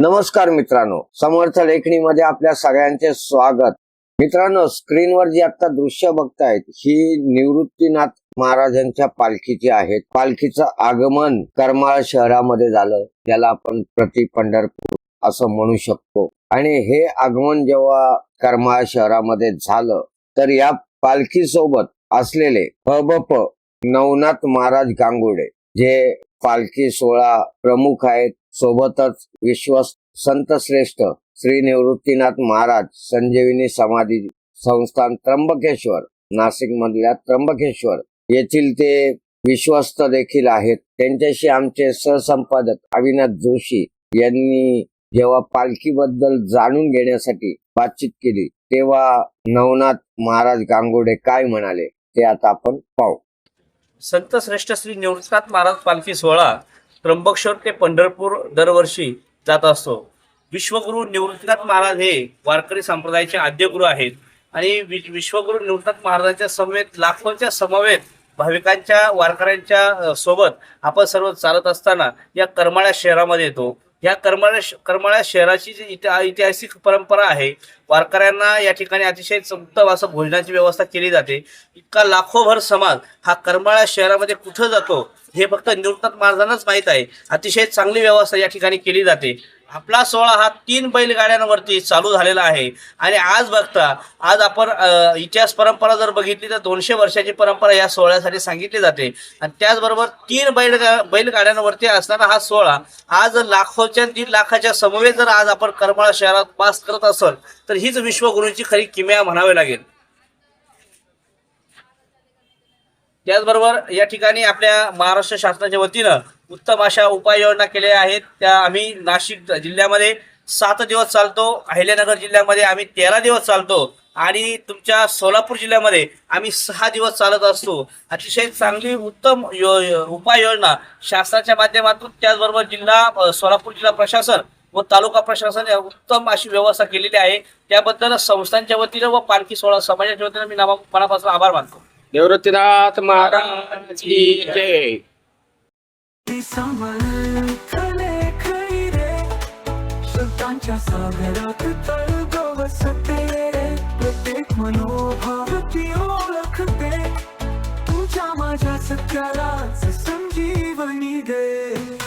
नमस्कार मित्रांनो समर्थ लेखणीमध्ये आपल्या सगळ्यांचे स्वागत. मित्रांनो स्क्रीनवर जी आता दृश्य बघतायत ही निवृत्तीनाथ महाराजांच्या पालखीची आहेत. पालखीचं आगमन करमाळ शहरामध्ये झालं. त्याला आपण प्रति पंढरपूर असं म्हणू शकतो. आणि हे आगमन जेव्हा करमाळ शहरामध्ये झालं तर या पालखी सोबत असलेले हबप नवनाथ महाराज गांगुडे जे पालखी सोहळा प्रमुख आहेत सोबतच विश्वस्त संत श्रेष्ठ श्री निवृत्तीनाथ महाराज संजीवनी समाधी संस्थान त्र्यंबकेश्वर नाशिक मधल्या त्र्यंबकेश्वर येथील ते विश्वस्त देखील आहेत. त्यांच्याशी आमचे सहसंपादक अविनाश जोशी यांनी जेव्हा पालखीबद्दल जाणून घेण्यासाठी बातचीत केली तेव्हा नवनाथ महाराज गांगोडे काय म्हणाले ते आता आपण पाहू. संत श्रेष्ठ श्री निवृत्तनाथ महाराज पालखी सोहळा त्र्यंबकेश्वर ते पंढरपूर दरवर्षी जात असतो. विश्वगुरु निवृत्तीनाथ महाराज हे वारकरी संप्रदायाचे आद्यगुरु आहेत. आणि वि- विश्वगुरु निवृत्तनाथ महाराजांच्या समवेत लाखोंच्या समवेत भाविकांच्या वारकऱ्यांच्या सोबत आपण सर्व चालत असताना या करमाळ्या शहरामध्ये येतो. या करमाळ्या श- करमाळ्या शहराची जी इति- ऐतिहासिक परंपरा आहे वारकऱ्यांना या ठिकाणी अतिशय उत्तम असं भोजनाची व्यवस्था केली जाते. इतका लाखोभर समाज हा करमाळा शहरामध्ये कुठं जातो हे फक्त निवृत्त महाराजांनाच माहीत आहे. अतिशय चांगली व्यवस्था या ठिकाणी केली जाते. आपला सोहळा हा तीन बैलगाड्यांवरती चालू झालेला आहे. आणि आज बघता आज आपण इतिहास परंपरा जर बघितली तर दोनशे वर्षाची परंपरा या सोहळ्यासाठी सांगितली जाते. आणि त्याचबरोबर तीन बैल बैलगाड्यांवरती असणारा हा सोहळा आज लाखोच्या तीन लाखाच्या समवेत जर आज आपण करमाळा शहरात पास करत असेल तर हीच विश्वगुरूंची खरी किमया म्हणावी लागेल. त्याचबरोबर या ठिकाणी आपल्या महाराष्ट्र शासनाच्या वतीनं उत्तम अशा उपाययोजना केल्या आहेत. त्या आम्ही नाशिक जिल्ह्यामध्ये सात दिवस चालतो. अहिल्यानगर जिल्ह्यामध्ये आम्ही तेरा दिवस चालतो. आणि तुमच्या सोलापूर जिल्ह्यामध्ये आम्ही सहा दिवस चालत असतो. अतिशय चांगली उत्तम यो उपाययोजना शासनाच्या माध्यमातून त्याचबरोबर जिल्हा सोलापूर जिल्हा प्रशासन व तालुका प्रशासन या उत्तम अशी व्यवस्था केलेली आहे. त्याबद्दल संस्थांच्या वतीनं व पालखी सोहळा समाजाच्या वतीनं मी नामा मनापासून आभार मानतो. निवृत्तीनाथ महाराज समर्थले खैरे शब्दांच्या सागरात तळग वसते प्रत्येक मनोभावती ओळखते. तुझ्या माझ्या सत्यालाच संजीवनी दे.